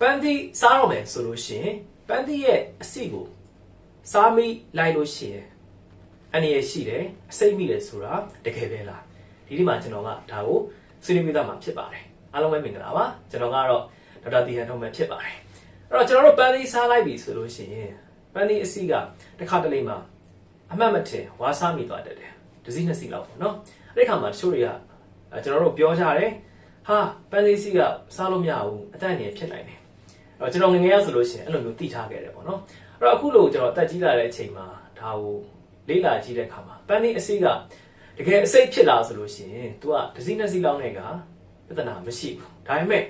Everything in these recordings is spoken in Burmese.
ပန်းသီးစားတော့မယ်ဆိုလို့ရှိရင်ပန်းသီးရဲ့အစီကိုစားမိလိုက်လို့ရှိရင်အနေရရှိတယ်အစိမ့်မိတယ်ဆိုတာတကယ်ပဲလားဒီဒီမှာကျွန်တော်ကဒါကိုဆွေးနွေးပြသမှာဖြစ်ပါတယ်အားလုံးပဲမင်္ဂလာပါကျွန်တော်ကတော့ဒေါက်တာတီဟန်ထုံးပဲဖြစ်ပါတယ်အဲ့တော့ကျွန်တော်တို့ပန်းသီးစားလိုက်ပြီဆိုလို့ရှိရင်ပန်းသီးအစီကတစ်ခါတလေမှာအမှတ်မထင်ဝါစားမိသွားတတ်တယ်တစ်စီးနှစ်စီးလောက်ပေါ့နော်အဲ့ဒီခါမှာတချို့တွေကအဲကျွန်တော်တို့ပြောကြတယ်ဟာပန်းသီးစီကစားလို့မရဘူးအတန့်နေဖြစ်နိုင်တယ်အဲ့ တော့ကျွန်တော်ငယ်ငယ်ရဆိုလို့ရှိရင်အဲ့လိုမျိုးသိထားခဲ့တယ်ပေါ့နော်အဲ့တော့အခုလို့ကျွန်တော်တက်ကြီးလာတဲ့အချိန်မှာဒါကိုလေးလာကြည့်တဲ့အခါမှာပန်းဒီအစိကတကယ်အစိတ်ဖြစ်လာဆိုလို့ရှိရင် तू ကတစ်စီးနှစ်စီးလောက်နဲ့ကပြဿနာမရှိဘူးဒါပေမဲ့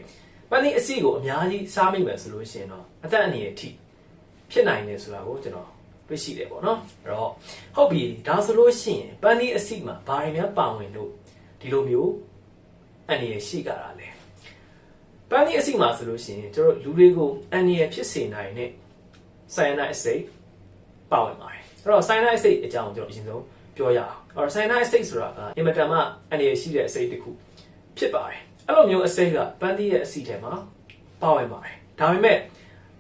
ပန်းဒီအစိကိုအများကြီးစားမိမယ်ဆိုလို့ရှိရင်တော့အသက်အန္တရာယ်အထိဖြစ်နိုင်တယ်ဆိုတာကိုကျွန်တော်တွေ့ရှိတယ်ပေါ့နော်အဲ့တော့ဟုတ်ပြီဒါဆိုလို့ရှိရင်ပန်းဒီအစိမှာဘာတွေများပါဝင်လို့ဒီလိုမျိုးအန္တရာယ်ရှိကြတာလဲ ပန်းဒီအစီမှာဆိုလို့ရှိရင်ကျွန်တော်တို့လူတွေကိုအန်ရဖြစ်စေနိုင်တဲ့ဆိုယနာအစိတ်ပါဝင်ပါတယ်အဲ့တော့ဆိုယနာအစိတ်အကြောင်းကျွန်တော်အရင်ဆုံးပြောရအောင်အဲ့တော့ဆိုယနာအစိတ်ဆိုတာကအင်မတန်မှအန်ရရှိတဲ့အစိတ်တစ်ခုဖြစ်ပါတယ်အဲ့လိုမျိုးအစိတ်ကပန်းဒီရဲ့အစီထဲမှာပါဝင်ပါတယ်ဒါပေမဲ့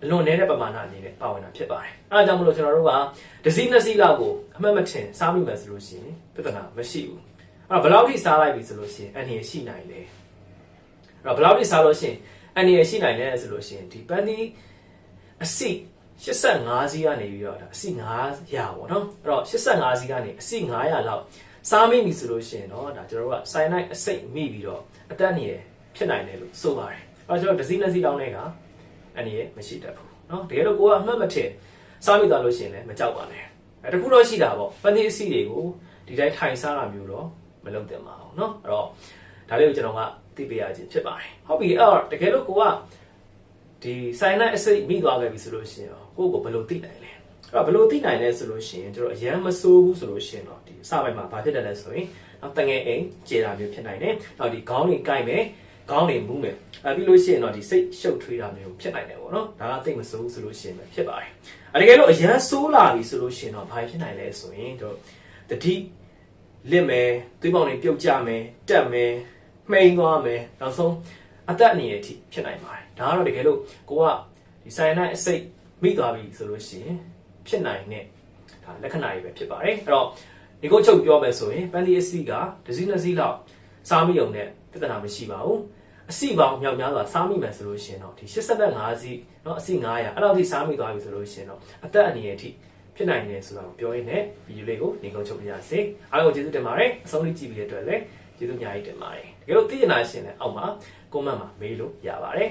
အလွန်နေတဲ့ပမာဏအနေနဲ့ပါဝင်တာဖြစ်ပါတယ်အဲ့ဒါကြောင့်မလို့ကျွန်တော်တို့ကဒစီနှစ်စီလောက်ကိုအမှတ်မထင်စားမိမယ်ဆိုလို့ရှိရင်ပြဿနာမရှိဘူးအဲ့တော့ဘယ်လောက်ထိစားလိုက်ပြီဆိုလို့ရှိရင်အန်ရရှိနိုင်လဲ အဲ့တော့ဘယ်လောက်ထိစားလို့ရှိရင်အန်ဒီရရှိနိုင်လဲဆိုလို့ရှိရင်ဒီပန်းဒီအစီ85စီးကနေပြီးတော့ဒါအစီ900ပေါ့နော်အဲ့တော့85စီးကနေအစီ900လောက်စားမိပြီဆိုလို့ရှိရင်တော့ဒါကျွန်တော်တို့က cyanide အစိတ်မိပြီးတော့အတက်နေရဖြစ်နိုင်တယ်လို့ဆိုပါတယ်အဲ့တော့ကျွန်တော်ဒစီလက်စီတောင်းတဲ့ကအန်ဒီရမရှိတတ်ဘူးနော်တကယ်လို့ကိုကအမှတ်မထင်စားမိသွားလို့ရှိရင်လည်းမကြောက်ပါနဲ့အဲတခုတော့ရှိတာပေါ့ပန်းဒီအစီတွေကိုဒီတိုင်းထိုင်စားတာမျိုးတော့မလုပ်သင့်ပါဘူးနော်အဲ့တော့ဒါလေးကိုကျွန်တော်က သိပေးရခြင်းဖြစ်ပါတယ်ဟုတ်ပြီအဲ့တော့တကယ်လို့ကိုကဒီဆိုင်နိုင်အစိတ်မိသွားခဲ့ပြီဆိုလို့ရှိရင်ကိုကိုဘယ်လိုသိနိုင်လဲအဲ့တော့ဘယ်လိုသိနိုင်လဲဆိုလို့ရှိရင်ကျွန်တော်အရန်မဆိုးဘူးဆိုလို့ရှိရင်တော့ဒီစပိုင်းမှာဘာဖြစ်တယ်လဲဆိုရင်နောက်တငယ်အိမ်ကျေတာမျိုးဖြစ်နိုင်တယ်နောက်ဒီခေါင်းတွေကိုက်မယ်ခေါင်းတွေမူးမယ်အဲပြီးလို့ရှိရင်တော့ဒီစိတ်ရှုပ်ထွေးတာမျိုးဖြစ်နိုင်တယ်ပေါ့နော်ဒါကသိမဆိုးဘူးဆိုလို့ရှိရင်ပဲဖြစ်ပါတယ်အဲတကယ်လို့အရန်ဆိုးလာပြီဆိုလို့ရှိရင်တော့ဘာဖြစ်နိုင်လဲဆိုရင်တို့တတိလစ်မယ်သွေးပေါင်တွေပြုတ်ကျမယ်တက်မယ် မှိန်သွားမယ်နောက်ဆုံးအသက်အန္တရာယ်အထိဖြစ်နိုင်ပါတယ်ဒါကတော့တကယ်လို့ကိုကဒီဆိုင်နိုင်အစိတ်မိသွားပြီဆိုလို့ရှိရင်ဖြစ်နိုင်တဲ့ဒါလက္ခဏာတွေပဲဖြစ်ပါတယ်အဲ့တော့ဒီကုတ်ချုပ်ပြောမယ်ဆိုရင်ပန်ဒီအစီကဒစီနှစ်စီလောက်စားမိုံနဲ့ပြဿနာမရှိပါဘူးအစီပေါင်းမြောက်များစွာစားမိမယ်ဆိုလို့ရှိရင်တော့ဒီ85စီเนาะအစီ900အဲ့လောက်ထိစားမိသွားပြီဆိုလို့ရှိရင်တော့အသက်အန္တရာယ်အထိဖြစ်နိုင်တယ်ဆိုတာကိုပြောရင်းနဲ့ဗီဒီယိုလေးကိုနေကုတ်ချုပ်ပြရစေအားလုံးကိုကျေးဇူးတင်ပါတယ်အဆုံးထိကြည့်ပြီးတဲ့အတွက်လည်း ကျေးဇူးအများကြီးတင်ပါတယ်တကယ်လို့သိချင်တာရှင်လည်းအောက်မှာ comment မှာမေးလို့ရပါတယ်